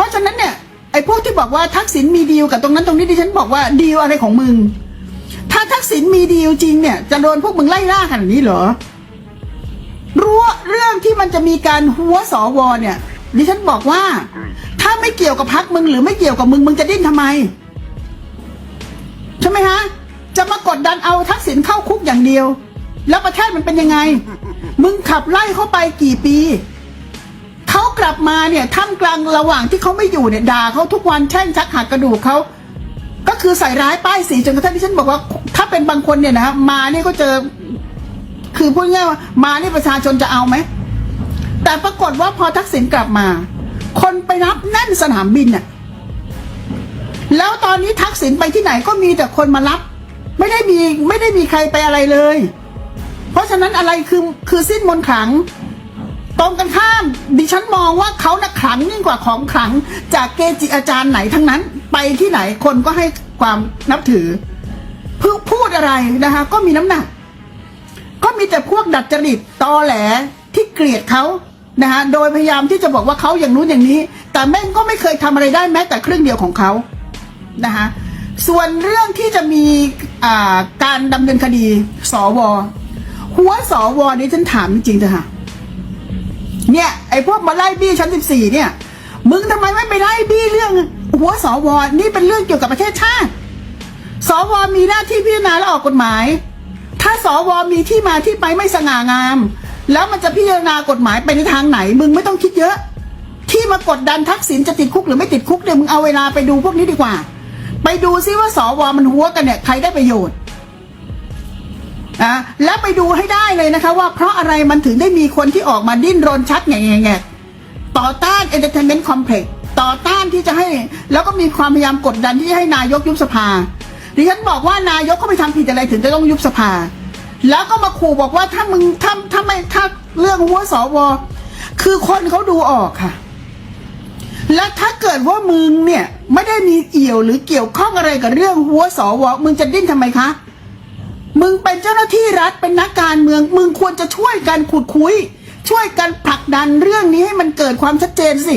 ราะฉะนั้นเนี่ยไอ้พวกที่บอกว่าทักษิณมีดีลกับตรงนั้นตรงนี้ดิฉันบอกว่าดีลอะไรของมึง ถ้าทักษิณมีดีลจริงเนี่ย จะโดนพวกมึงไล่ล่าขนาดนี้เหรอรู้เรื่องที่มันจะมีการหัวสวเนี่ยดิฉันบอกว่า ถ้าไม่เกี่ยวกับพักมึงหรือไม่เกี่ยวกับมึงมึงจะดิ้นทำไมใช่ไหมฮะจะมากดดันเอาทักษิณเข้าคุกอย่างเดียว แล้วประเทศมันเป็นยังไง มึงขับไล่เข้าไปกี่ปี กลับมาเนี่ยท่ามกลางระหว่างที่เขาไม่อยู่เนี่ยด่าเขาทุกวันแช่งชักหักกระดูกเขาก็คือใส่ร้ายป้ายสีจนกระทั่งที่ฉันบอกว่า ถ้าเป็นบางคนเนี่ยนะฮะมาเนี่ยก็เจอ คือพูดง่ายว่ามานี่ยประชาชนจะเอาไหมแต่ปรากฏว่าพอทักษิณกลับมา คนไปรับแน่นสนามบินน่ะแล้วตอนนี้ทักษิณไปที่ไหนก็มีแต่คนมารับ ไม่ได้มีไม่ได้มีใครไปอะไรเลย เพราะฉะนั้นอะไรคือคือสิ้นมนขลัง ตรงกันข้าม ดิฉันมองว่าเขาน่ะขลังยิ่งกว่าของขลัง จากเกจิอาจารย์ไหนทั้งนั้น ไปที่ไหนคนก็ให้ความนับถือพูพูดอะไรนะคะ ก็มีน้ำหนัก ก็มีแต่พวกดัดจริตตอแหลที่เกลียดเขานะฮะโดยพยายามที่จะบอกว่าเขาอย่างนู้นอย่างนี้ แต่แม่งก็ไม่เคยทำอะไรได้แม้แต่ครึ่งเดียวของเขานะคะส่วนเรื่องที่จะมีการดำเนินคดี สว หัวสวนี่ฉันถามจริงๆเถอะค่ะ เนี่ยไอ้พวกมาไล่บี้ชั้นสิบสี่เนี่ย มึงทำไมไม่ไปไล่บี้เรื่องหัวสวนี่เป็นเรื่องเกี่ยวกับประเทศชาติ สวมีหน้าที่พิจารณาและออกกฎหมาย ถ้าสวมีที่มาที่ไปไม่สง่างาม แล้วมันจะพิจารณากฎหมายไปในทางไหน มึงไม่ต้องคิดเยอะ ที่มากดดันทักษิณจะติดคุกหรือไม่ติดคุกเนี่ยมึงเอาเวลาไปดูพวกนี้ดีกว่า ไปดูซิว่าสวมันหัวกันเนี่ยใครได้ประโยชน์ อะแล้วไปดูให้ได้เลยนะคะ ว่าเพราะอะไรมันถึงได้มีคนที่ออกมาดิ้นรนชักแง่แง่ต่อต้าน Entertainment Complex ต่อต้านที่จะให้ แล้วก็มีความพยายามกดดันที่จะให้นายกยุบสภาดิฉันบอกว่านายกเขาไปทำผิดอะไรถึงจะต้องยุบสภา แล้วก็มาขู่บอกว่าถ้ามึงถ้าถ้าไม่ถ้าเรื่องหัวสวคือคนเขาดูออกค่ะ และถ้าเกิดว่ามึงเนี่ย ไม่ได้มีเอี่ยวหรือเกี่ยวข้องอะไรกับเรื่องหัวสวมึงจะดิ้นทำไมคะ มึงเป็นเจ้าหน้าที่รัฐเป็นนักการเมือง มึงควรจะช่วยกันขุดคุย ช่วยกันผลักดันเรื่องนี้ให้มันเกิดความชัดเจนสิ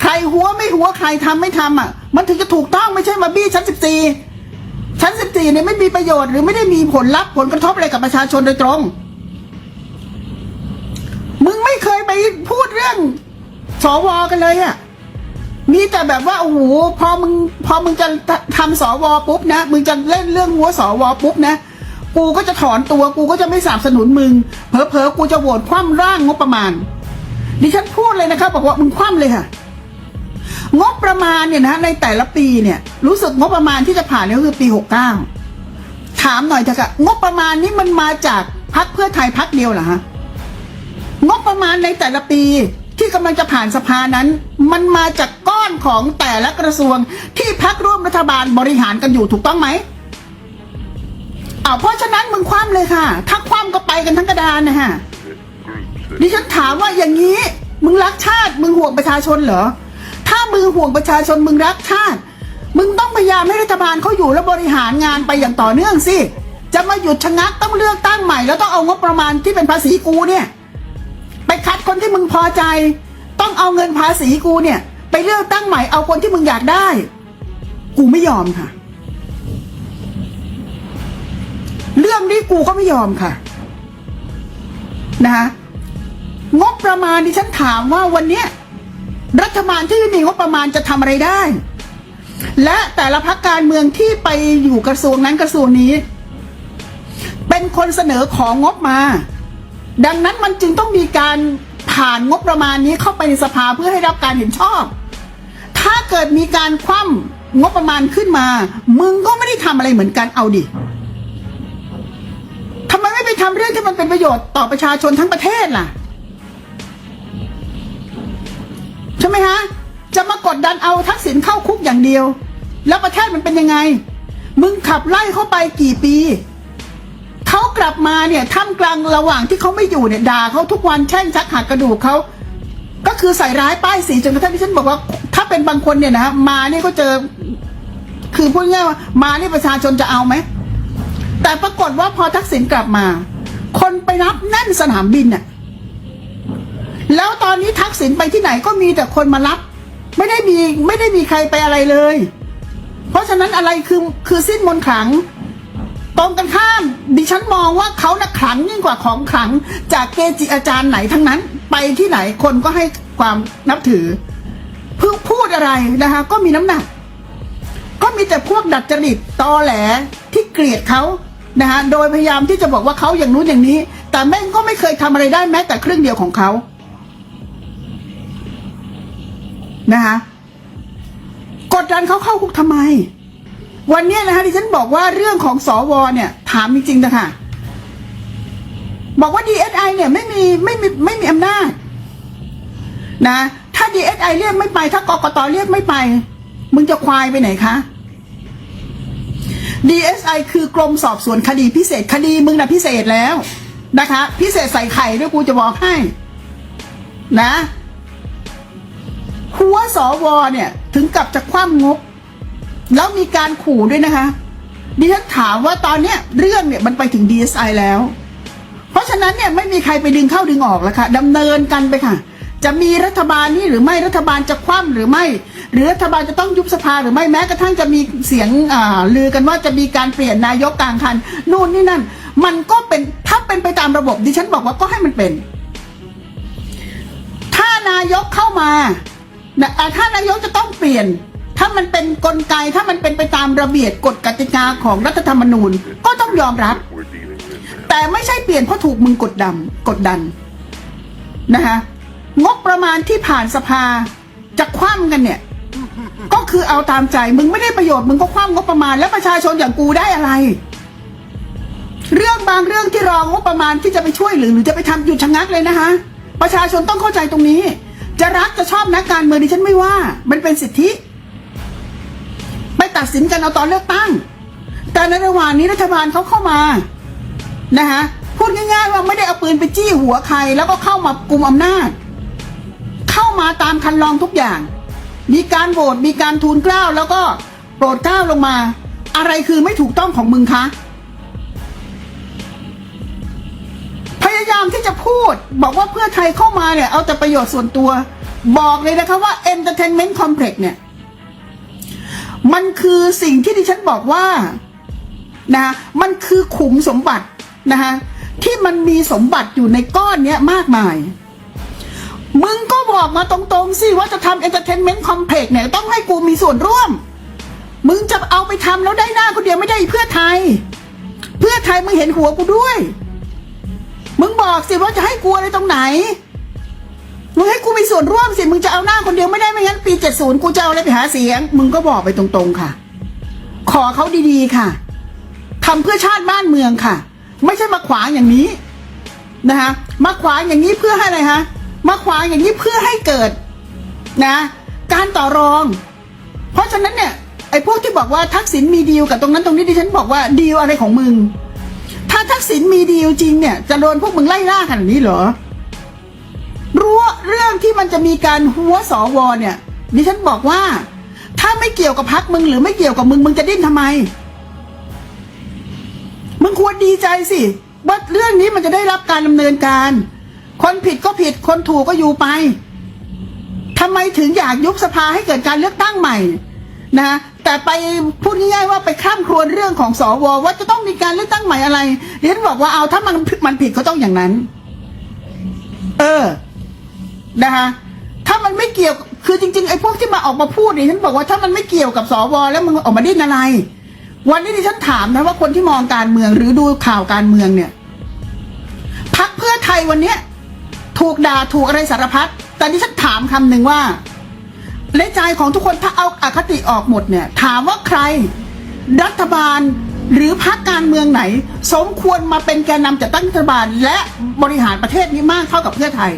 ใครหัวไม่หัวใครทำไม่ทำอะ มันถึงจะถูกต้องไม่ใช่มาบี้ชั้นสิบสี่ชั้นสิบสี่เนี่ยไม่มีประโยชน์หรือไม่ได้มีผลลัพธ์ผลกระทบอะไรกับประชาชนโดยตรง มึงไม่เคยไปพูดเรื่องสวกันเลยอะมีแต่แบบว่าโอ้โหพอมึงพอมึงจะทำสวปุ๊บนะ มึงจะเล่นเรื่องหัวสวปุ๊บนะ กูก็จะถอนตัวกูก็จะไม่สนับสนุนมึง เผลอๆกูจะโหวตคว่ำร่างงบประมาณ ดิฉันพูดเลยนะครับบอกว่ามึงคว่ำเลยค่ะ งบประมาณเนี่ยนะในแต่ละปีเนี่ย รู้สึกงบประมาณที่จะผ่านนี่ก็คือปีหกเก้าถามหน่อยเถอะค่ะงบประมาณนี้มันมาจากพักเพื่อไทยพักเดียวเหรอฮะงบประมาณในแต่ละปีที่กำลังจะผ่านสภานั้น มันมาจากก้อนของแต่ละกระทรวงที่พักร่วมรัฐบาลบริหารกันอยู่ถูกต้องไหม เอาเพราะฉะนั้นมึงคว่ำเลยค่ะ ถ้าคว่ำก็ไปกันทั้งกระดานนะฮะดิฉันถามว่าอย่างนี้ มึงรักชาติ มึงห่วงประชาชนเหรอ ถ้ามึงห่วงประชาชนมึงรักชาติ มึงต้องพยายามให้รัฐบาลเขาอยู่และบริหารงานไปอย่างต่อเนื่องสิ จะมาหยุดชะงักต้องเลือกตั้งใหม่ แล้วต้องเอางบประมาณที่เป็นภาษีกูเนี่ย ไปคัดคนที่มึงพอใจ ต้องเอาเงินภาษีกูเนี่ย ไปเลือกตั้งใหม่เอาคนที่มึงอยากได้ กูไม่ยอมค่ะ เรื่องนี้กูก็ไม่ยอมค่ะนะคะงบประมาณที่ฉันถามว่าวันเนี้ยรัฐบาลที่ไม่มีงบประมาณจะทำอะไรได้ และแต่ละพักการเมืองที่ไปอยู่กระทรวงนั้นกระทรวงนี้ เป็นคนเสนอของงบมา ดังนั้นมันจึงต้องมีการผ่านงบประมาณนี้เข้าไปในสภาเพื่อให้รับการเห็นชอบ ถ้าเกิดมีการคว่ำงบประมาณขึ้นมา มึงก็ไม่ได้ทำอะไรเหมือนกันเอาดิ ที่มันเป็นประโยชน์ต่อประชาชนทั้งประเทศล่ะ ใช่ไหมฮะ จะมากดดันเอาทักษิณเข้าคุกอย่างเดียว แล้วประเทศมันเป็นยังไง มึงขับไล่เข้าไปกี่ปีเขากลับมาเนี่ยท่ามกลางระหว่างที่เขาไม่อยู่เนี่ยด่าเขาทุกวันแช่งชักหักกระดูกเขาก็คือใส่ร้ายป้ายสีจนกระทั่งที่ฉันบอกว่า ถ้าเป็นบางคนเนี่ยนะมาเนี่ยก็เจอ คือพูดง่ายว่ามาเนี่ยประชาชนจะเอาไหมแต่ปรากฏว่าพอทักษิณกลับมา คนไปรับแน่นสนามบินน่ะแล้วตอนนี้ทักษิณไปที่ไหนก็มีแต่คนมารับ ไม่ได้มีไม่ได้มีใครไปอะไรเลย เพราะฉะนั้นอะไรคือคือสิ้นมนขลัง ตรงกันข้าม ดิฉันมองว่าเขาน่ะขลังยิ่งกว่าของขลัง จากเกจิอาจารย์ไหนทั้งนั้น ไปที่ไหนคนก็ให้ความนับถือเพิ่งพูดอะไรนะคะ ก็มีน้ำหนัก ก็มีแต่พวกดัดจริตตอแหลที่เกลียดเขา นะคะโดยพยายามที่จะบอกว่าเขาอย่างนู้นอย่างนี้ แต่แม่งก็ไม่เคยทำอะไรได้แม้แต่ครึ่งเดียวของเขานะคะกดดันเขาเข้าคุกทำไม วันนี้นะคะที่ฉันบอกว่าเรื่องของสอวเนี่ย ถามจริงๆนะคะบอกว่า DSI เนี่ยไม่มีไม่มีไม่มีอำนาจนะ ถ้า DSI เรียกไม่ไป ถ้ากกตเรียกไม่ไป มึงจะควายไปไหนคะ DSI คือกรมสอบสวนคดีพิเศษคดีมึงนะพิเศษแล้วนะคะ พิเศษใส่ไข่ด้วยกูจะบอกให้ นะหัวสวเนี่ย ถึงกับจะคว่ำงบ แล้วมีการขู่ด้วยนะคะดิฉันถามว่าตอนเนี้ยเรื่องเนี่ยมันไปถึง DSI แล้ว เพราะฉะนั้นเนี่ยไม่มีใครไปดึงเข้าดึงออกแล้วค่ะดำเนินกันไปค่ะ จะมีรัฐบาลนี้หรือไม่รัฐบาลจะคว่ำหรือไม่ หรือรัฐบาลจะต้องยุบสภาหรือไม่แม้กระทั่งจะมีเสียงอ่าลือกันว่าจะมีการเปลี่ยนนายกกลางคันนู่นนี่นั่น มันก็เป็นถ้าเป็นไปตามระบบดิฉันบอกว่าก็ให้มันเป็น ถ้านายกเข้ามานะอ่าถ้านายกจะต้องเปลี่ยน ถ้ามันเป็นกลไกถ้ามันเป็นไปตามระเบียบกฎกติกาของรัฐธรรมนูญก็ต้องยอมรับ แต่ไม่ใช่เปลี่ยนเพราะถูกมึงกดดันกดดันนะคะ งบประมาณที่ผ่านสภาจะคว่ำกันเนี่ย ก็คือเอาตามใจมึงไม่ได้ประโยชน์มึงก็คว่ำงบประมาณแล้วประชาชนอย่างกูได้อะไร เรื่องบางเรื่องที่รองงบประมาณที่จะไปช่วยหรือหรือจะไปทำหยุดชะงักเลยนะคะประชาชนต้องเข้าใจตรงนี้ จะรักจะชอบนักการเมืองดิฉันไม่ว่า มันเป็นสิทธิไปตัดสินกันเอาตอนเลือกตั้ง แต่ในระหว่างนี้รัฐบาลเขาเข้ามานะคะพูดง่ายๆว่าไม่ได้เอาปืนไปจี้หัวใคร แล้วก็เข้ามากุมอำนาจ เข้ามาตามคันลองทุกอย่าง มีการโหวตมีการทูลเกล้าแล้วก็โปรดเกล้าลงมา อะไรคือไม่ถูกต้องของมึงคะพยายามที่จะพูดบอกว่าเพื่อไทยเข้ามาเนี่ย เอาแต่ประโยชน์ส่วนตัว บอกเลยนะคะว่า entertainment complex เนี่ย มันคือสิ่งที่ดิฉันบอกว่านะมันคือขุมสมบัตินะคะที่มันมีสมบัติอยู่ในก้อนเนี้ยมากมาย มึงก็บอกมาตรงๆสิว่าจะทำเอนเตอร์เทนเมนต์คอมเพล็กเนี่ยต้องให้กูมีส่วนร่วม มึงจะเอาไปทำแล้วได้หน้าคนเดียวไม่ได้เพื่อไทย เพื่อไทยมึงเห็นหัวกูด้วย มึงบอกสิว่าจะให้กูอะไรตรงไหน มึงให้กูมีส่วนร่วมสิ มึงจะเอาหน้าคนเดียวไม่ได้ไม่งั้นปี70กูจะเอาอะไรไปหาเสียง มึงก็บอกไปตรงๆค่ะ ขอเขาดีๆค่ะทำเพื่อชาติบ้านเมืองค่ะ ไม่ใช่มาขวางอย่างนี้นะคะมาขวางอย่างนี้เพื่อให้อะไรฮะ มาขวางอย่างนี้เพื่อให้เกิดนะ การต่อรอง เพราะฉะนั้นเนี่ยไอ้พวกที่บอกว่าทักษิณมีดีลกับตรงนั้นตรงนี้ดิฉันบอกว่าดีลอะไรของมึง ถ้าทักษิณมีดีลจริงเนี่ย จะโดนพวกมึงไล่ล่าขนาดนี้เหรอรู้เรื่องที่มันจะมีการหัวสวเนี่ยดิฉันบอกว่า ถ้าไม่เกี่ยวกับพักมึงหรือไม่เกี่ยวกับมึงมึงจะดิ้นทำไม มึงควรดีใจสิว่าเรื่องนี้มันจะได้รับการดำเนินการ คนผิดก็ผิด คนถูกก็อยู่ไปทำไมถึงอยากยุบสภาให้เกิดการเลือกตั้งใหม่นะแต่ไปพูดง่ายๆว่าไปข้ามครวญเรื่องของสวว่าจะต้องมีการเลือกตั้งใหม่อะไรเรียนบอกว่าเอาถ้ามันมันผิดก็ต้องอย่างนั้น เออนะคะถ้ามันไม่เกี่ยวคือจริงๆไอ้พวกที่มาออกมาพูดนี่ฉันบอกว่าถ้ามันไม่เกี่ยวกับสวแล้วมึงออกมาดิ้นอะไร วันนี้ดิฉันถามนะว่าคนที่มองการเมืองหรือดูข่าวการเมืองเนี่ยพักเพื่อไทยวันเนี้ย ถูกด่าถูกอะไรสารพัดแต่ดิฉันถามคำหนึ่งว่าในใจของทุกคนถ้าเอาอาคติออกหมดเนี่ย ถามว่าใคร รัฐบาลหรือพรรคการเมืองไหน สมควรมาเป็นแกนนำจัดตั้งรัฐบาล และบริหารประเทศนี้มากเท่ากับเพื่อไทย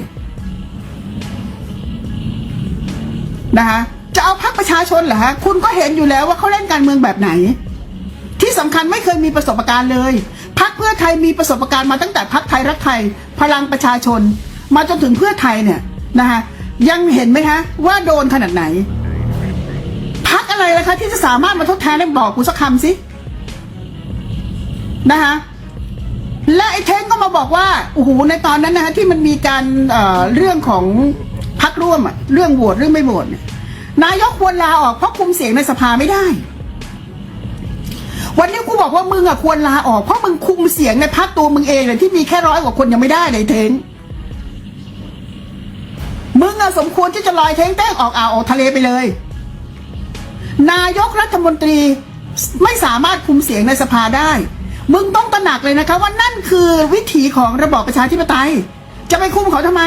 นะคะจะเอาพรรคประชาชนเหรอฮะคุณก็เห็นอยู่แล้วว่าเขาเล่นการเมืองแบบไหน ที่สำคัญไม่เคยมีประสบการณ์เลยพรรคเพื่อไทยมีประสบการณ์มาตั้งแต่พรรคไทยรักไทย พลังประชาชน มาจนถึงเพื่อไทยเนี่ยนะคะยังเห็นไหมคะ ว่าโดนขนาดไหน พักอะไรล่ะคะ ที่จะสามารถมาทดแทนได้บอกกูสักคำสินะคะและไอ้เท้งก็มาบอกว่าโอ้โหในตอนนั้นนะคะที่มันมีการเอ่อเรื่องของพักร่วมอะเรื่องโหวตเรื่องไม่โหวตเนี่ยนายกควรลาออกเพราะคุมเสียงในสภาไม่ได้ วันนี้กูบอกว่ามึงอะควรลาออกเพราะมึงคุมเสียงในพักตัวมึงเองเลยที่มีแค่ร้อยกว่าคนยังไม่ได้เลยเทง มึงอะสมควรที่จะลอยเทงแต้งออกอ่าวออกทะเลไปเลย นายกรัฐมนตรีไม่สามารถคุมเสียงในสภาได้ มึงต้องตระหนักเลยนะคะ ว่านั่นคือวิถีของระบอบประชาธิปไตย จะไปคุมเขาทำไม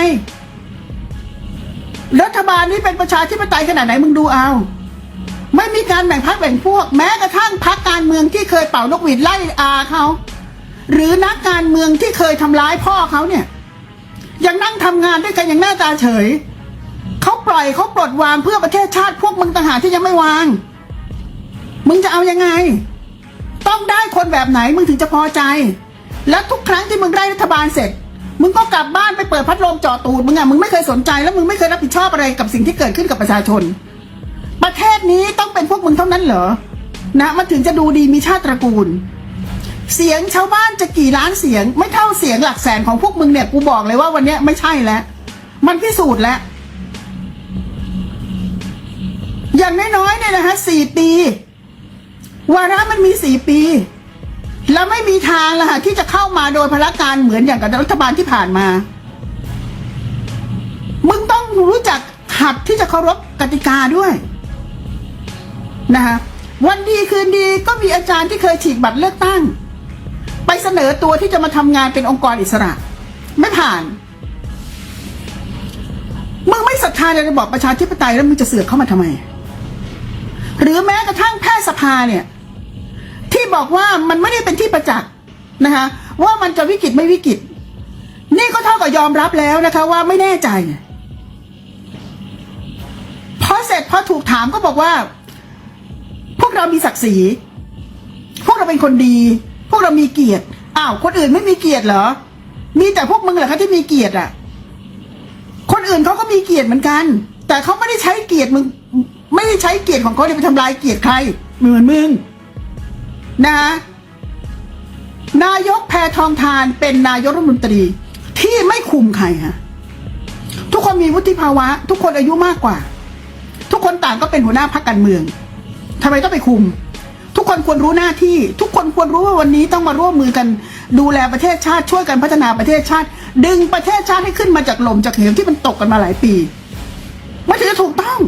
รัฐบาลนี้เป็นประชาธิปไตยขนาดไหนมึงดูเอา ไม่มีการแบ่งพรรคแบ่งพวก แม้กระทั่งพรรคการเมืองที่เคยเป่านกหวีดไล่อาเขา หรือนักการเมืองที่เคยทำร้ายพ่อเขาเนี่ย ยังนั่งทำงานด้วยกันอย่างหน้าตาเฉยเขาปล่อยเขาปลดวางเพื่อประเทศชาติพวกมึงต่างหากที่ยังไม่วาง มึงจะเอายังไง ต้องได้คนแบบไหนมึงถึงจะพอใจ แล้วทุกครั้งที่มึงได้รัฐบาลเสร็จ มึงก็กลับบ้านไปเปิดพัดลมเจาะตูดมึงอะมึงไม่เคยสนใจแล้วมึงไม่เคยรับผิดชอบอะไรกับสิ่งที่เกิดขึ้นกับประชาชน ประเทศนี้ต้องเป็นพวกมึงเท่านั้นเหรอนะมันถึงจะดูดีมีชาติตระกูล เสียงชาวบ้านจะกี่ล้านเสียง ไม่เท่าเสียงหลักแสนของพวกมึงเนี่ยกูบอกเลยว่าวันนี้ไม่ใช่แล้ว มันพิสูจน์แล้ว อย่างน้อยๆเนี่ยนะฮะสี่ปี วาระมันมีสี่ปี แล้วไม่มีทางละฮะที่จะเข้ามาโดยพละการเหมือนอย่างกับรัฐบาลที่ผ่านมา มึงต้องรู้จักหัดที่จะเคารพกติกาด้วยนะคะวันดีคืนดีก็มีอาจารย์ที่เคยฉีกบัตรเลือกตั้ง ไปเสนอตัวที่จะมาทำงานเป็นองค์กรอิสระ ไม่ผ่านมึงไม่ศรัทธาในระบอบประชาธิปไตยแล้วมึงจะเสือกเข้ามาทำไม หรือแม้กระทั่งแพทยสภาเนี่ย ที่บอกว่ามันไม่ได้เป็นที่ประจักษ์นะคะ ว่ามันจะวิกฤตไม่วิกฤต นี่ก็เท่ากับยอมรับแล้วนะคะ ว่าไม่แน่ใจพอเสร็จพอถูกถามก็บอกว่า พวกเรามีศักดิ์ศรี พวกเราเป็นคนดี พวกเรามีเกียรติอ้าวคนอื่นไม่มีเกียรติเหรอ มีแต่พวกมึงเหรอคะที่มีเกียรติอะ คนอื่นเขาก็มีเกียรติเหมือนกัน แต่เขาไม่ได้ใช้เกียรติมึง ไม่ได้ใช้เกียรติของเขาเนี่ยไปทำลายเกียรติใครเหมือนมึงนะ นายกแพทองทานเป็นนายกรัฐมนตรี ที่ไม่คุมใครฮะทุกคนมีวุฒิภาวะ ทุกคนอายุมากกว่า ทุกคนต่างก็เป็นหัวหน้าพรรคการเมืองทำไมต้องไปคุม คนควรรู้หน้าที่ ทุกคนควรรู้ว่าวันนี้ต้องมาร่วมมือกันดูแลประเทศชาติช่วยกันพัฒนาประเทศชาติ ดึงประเทศชาติให้ขึ้นมาจากหล่มจากเหวที่มันตกกันมาหลายปีมันถึงจะถูกต้อง